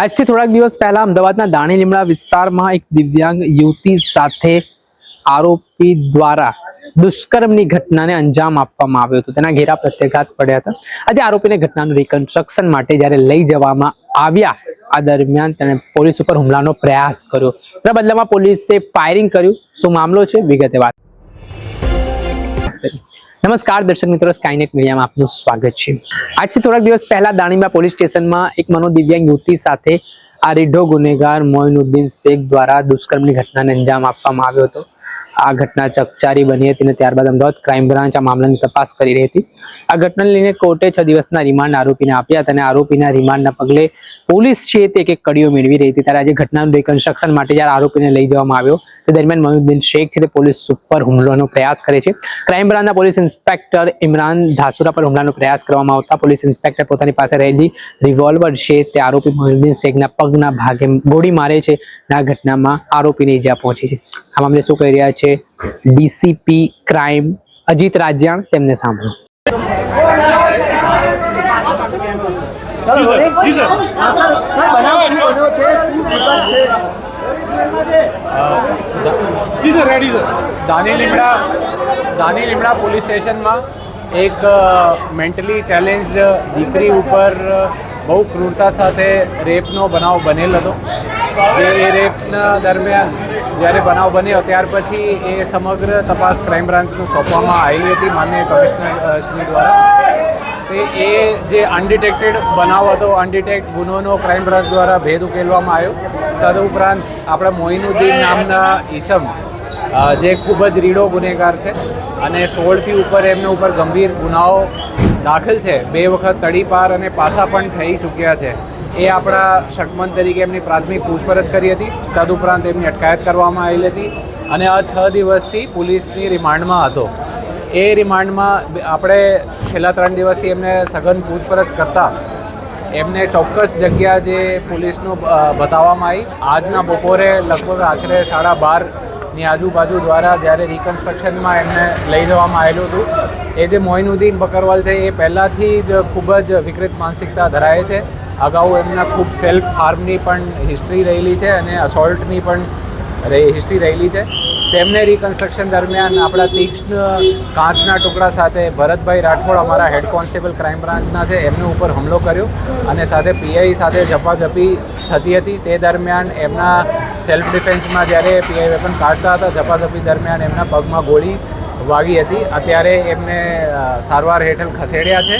આજથી થોડાક દિવસ પહેલા અમદાવાદના દાણી લીમડા વિસ્તારમાં એક દિવ્યાંગ યુવતી સાથે આરોપી દ્વારા દુષ્કર્મની ઘટનાને અંજામ આપવામાં આવ્યો હતો. તેના ઘેરા પ્રત્યાઘાત પડ્યા હતા. આજે આરોપીને ઘટનાનું રિકન્સ્ટ્રક્શન માટે જ્યારે લઈ જવામાં આવ્યા, આ દરમિયાન તેણે પોલીસ ઉપર હુમલાનો પ્રયાસ કર્યો. તેના બદલામાં પોલીસે ફાયરિંગ કર્યું. શું મામલો છે? વિગતે વાત નમસ્કાર દર્શક મિત્રો સ્કાયનેટ મીડિયામાં આપનું સ્વાગત છે. આજથી થોડાક દિવસ પહેલા દાણીબા પોલીસ સ્ટેશનમાં એક મનોદિવ્યાંગ યુવતી સાથે આ રીઢો ગુનેગાર મોઇનુદ્દીન શેખ દ્વારા દુષ્કર્મની ઘટનાને અંજામ આપવામાં આવ્યો હતો. આ ઘટના ચકચારી બની હતી અને ત્યારબાદ અમદાવાદ ક્રાઇમ બ્રાન્ચ આ મામલાની તપાસ કરી રહી હતી. આ ઘટનાને લઈને કોર્ટે છ દિવસના રિમાન્ડ આરોપીને આપ્યા હતા અને આરોપીના રિમાન્ડના પગલે પોલીસ છે તે એક કડીઓ મેળવી રહી હતી. ત્યારે આજે ઘટનાનું રિકન્સ્ટ્રક્શન માટે જ્યારે આરોપીને લઈ જવામાં આવ્યો, તે દરમિયાન મોહિઉદ્દીન શેખ છે તે પોલીસ ઉપર હુમલાનો પ્રયાસ કરે છે. ક્રાઇમ બ્રાન્ચના પોલીસ ઇન્સ્પેક્ટર ઇમરાન ધાસુરા પર હુમલાનો પ્રયાસ કરવામાં આવતા પોલીસ ઇન્સ્પેક્ટર પોતાની પાસે રહેલી રિવોલ્વર છે તે આરોપી મોહિઉદ્દીન શેખના પગના ભાગે ગોળી મારે છે આ ઘટનામાં આરોપીને ઈજા પહોંચી છે. આ મામલે શું કહી રહ્યા છે? ડીસીપી ક્રાઇમ અજીત રાજ્યાણ તેમને સાંભળો. દાની લીમડા દાની લીમડા પોલીસ સ્ટેશનમાં એક મેન્ટલી ચેલેન્જ દીકરી ઉપર બહુ ક્રૂરતા સાથે રેપનો બનાવ બનેલ હતો. જે એ રેપના દરમિયાન જ્યારે બનાવ બન્યો, ત્યાર પછી એ સમગ્ર તપાસ ક્રાઇમ બ્રાન્ચનું સોંપવામાં આવેલી હતી માન્ય કમિશનર શ્રી દ્વારા. તે એ જે અનડિટેક્ટેડ બનાવ હતો, અનડિટેક્ટ ગુનોનો ક્રાઇમ બ્રાન્ચ દ્વારા ભેદ ઉકેલવામાં આવ્યો. તદઉપરાંત આપણા મોઇનુદ્દીન નામના ઈસમ જે ખૂબ જ રીડો ગુનેગાર છે અને સોળથી ઉપર એમના ઉપર ગંભીર ગુનાઓ દાખલ છે, બે વખત તડીપાર અને પાસા પણ થઈ ચૂક્યા છે. એ આપણા શકમન તરીકે એમની પ્રાથમિક પૂછપરછ કરી હતી. તદુપરાંત એમની અટકાયત કરવામાં આવેલી હતી અને આ છ દિવસથી પોલીસની રિમાન્ડમાં હતો. એ રિમાન્ડમાં આપણે છેલ્લા ત્રણ દિવસથી એમને સઘન પૂછપરછ કરતા એમને ચોક્કસ જગ્યા જે પોલીસનું બતાવવામાં આવી. આજના બપોરે લગભગ આશરે સાડા બારની આજુબાજુ દ્વારા જ્યારે રિકન્સ્ટ્રક્શનમાં એમને લઈ જવામાં આવેલું હતું. એ જે મોઇનુદ્દીન બકરવાલ છે એ પહેલાંથી જ ખૂબ જ વિકૃત માનસિકતા ધરાવે છે. અગાઉ એમના ખૂબ સેલ્ફ હાર્મની પણ હિસ્ટ્રી રહેલી છે અને અસોલ્ટની પણ હિસ્ટ્રી રહેલી છે. તેમને રિકન્સ્ટ્રક્શન દરમિયાન આપણા તીક્ષ્ણ કાચના ટુકડા સાથે ભરતભાઈ રાઠોડ અમારા હેડ કોન્સ્ટેબલ ક્રાઇમ બ્રાન્ચના છે, એમને ઉપર હુમલો કર્યો અને સાથે પીઆઈ સાથે ઝપાઝપી થતી હતી. તે દરમિયાન એમના સેલ્ફ ડિફેન્સમાં જ્યારે પીઆઈ વેપન કાઢતા હતા, ઝપાઝપી દરમિયાન એમના પગમાં ગોળી વાગી હતી. અત્યારે એમને સારવાર હેઠળ ખસેડ્યા છે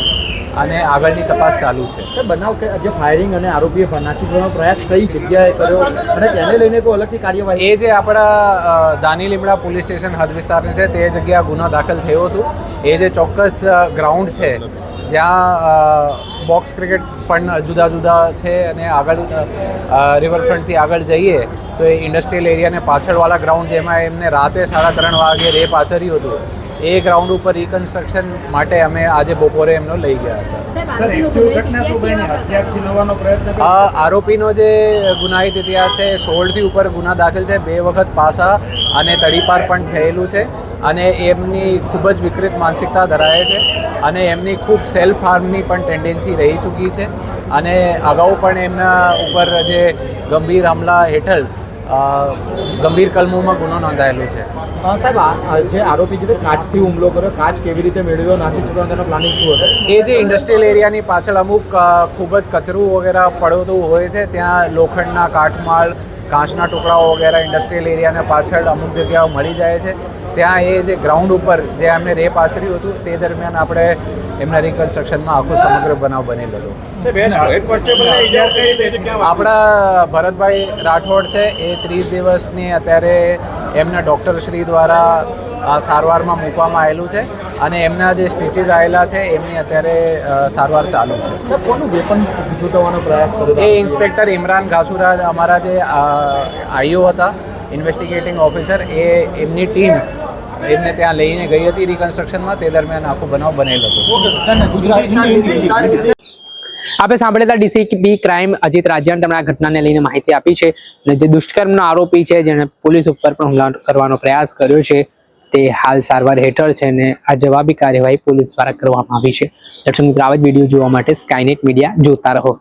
અને આગળની તપાસ ચાલુ છે. બનાવ કે જે ફાયરિંગ અને આરોપીએ નાસી કરવાનો પ્રયાસ કઈ જગ્યાએ કર્યો અને તેને લઈને કોઈ અલગથી કાર્યવાહી? એ જે આપણા દાની લીમડા પોલીસ સ્ટેશન હદ વિસ્તારની છે તે જગ્યા ગુનો દાખલ થયો હતો. એ જે ચોક્કસ ગ્રાઉન્ડ છે જ્યાં બોક્સ ક્રિકેટ પણ જુદા જુદા છે અને આગળ રિવરફ્રન્ટથી આગળ જઈએ તો એ ઇન્ડસ્ટ્રીયલ એરિયાને પાછળવાળા ગ્રાઉન્ડ જેમાં એમને રાતે સાડા ત્રણ વાગે રેપ આચર્યું હતું એ ગ્રાઉન્ડ ઉપર રિકન્સ્ટ્રક્શન માટે અમે આજે બપોરે એમનો લઈ ગયા હતા. આરોપીનો જે ગુનાહિત ઇતિહાસ છે સોળથી ઉપર ગુના દાખલ છે બે વખત પાસા અને તડીપાર પણ થયેલું છે. અને એમની ખૂબ જ વિકૃત માનસિકતા ધરાવે છે અને એમની ખૂબ સેલ્ફ હાર્મની પણ ટેન્ડન્સી રહી ચૂકી છે. અને અગાઉ પણ એમના ઉપર જે ગંભીર હમલા હેઠળ ગંભીર કલમોમાં ગુનો નોંધાયેલો છે. સાહેબ જે આરોપી જે કાચથી હુમલો કર્યો. કાચ કેવી રીતે મેળવ્યો? નાસી છૂટવાનો તેનો પ્લાનિંગ શું હતો? એ જે ઇન્ડસ્ટ્રીયલ એરિયાની પાછળ અમુક ખૂબ જ કચરું વગેરે પડતું હોય છે ત્યાં લોખંડના કાટમાળ કાચના ટુકડાઓ વગેરે ઇન્ડસ્ટ્રીયલ એરિયાના પાછળ અમુક જગ્યાઓ મળી જાય છે. ત્યાં એ જે ગ્રાઉન્ડ ઉપર જે એમને રેપ આચર્યું હતું તે દરમિયાન આપણે એમના રિકન્સ્ટ્રક્શનમાં આખો સમગ્ર બનાવ બનેલો હતો. આપણા ભરતભાઈ રાઠોડ છે એ ત્રીસ દિવસની અત્યારે એમના ડૉક્ટર શ્રી દ્વારા સારવારમાં મૂકવામાં આવેલું છે અને એમના જે સ્ટીચીસ આવેલા છે એમની અત્યારે સારવાર ચાલુ છે. કોનું વેપન જૂટવવાનો પ્રયાસ કર્યો એ ઇન્સ્પેક્ટર ઇમરાન ઘાસુરા અમારા જે આઈઓ હતા ઇન્વેસ્ટિગેટિંગ ઓફિસર એ એમની ટીમ એમને ત્યાં લઈને ગઈ હતી રિકન્સ્ટ્રક્શનમાં તે દરમિયાન આખો બનાવ બનેલો હતો. આપણે સાંભળેલા ડીસીપી ક્રાઇમ અજીત રાજ્યાન તેમણે આ ઘટનાને લઈને માહિતી આપી છે અને જે દુષ્કર્મનો આરોપી છે, જેણે પોલીસ ઉપર પણ હુમલા કરવાનો પ્રયાસ કર્યો છે, તે હાલ સારવાર હેઠળ છે અને આ જવાબી કાર્યવાહી પોલીસ દ્વારા કરવામાં આવી છે. દર્શક મિત્રો, આવા જ વીડિયો જોવા માટે સ્કાયનેટ મીડિયા જોતા રહો.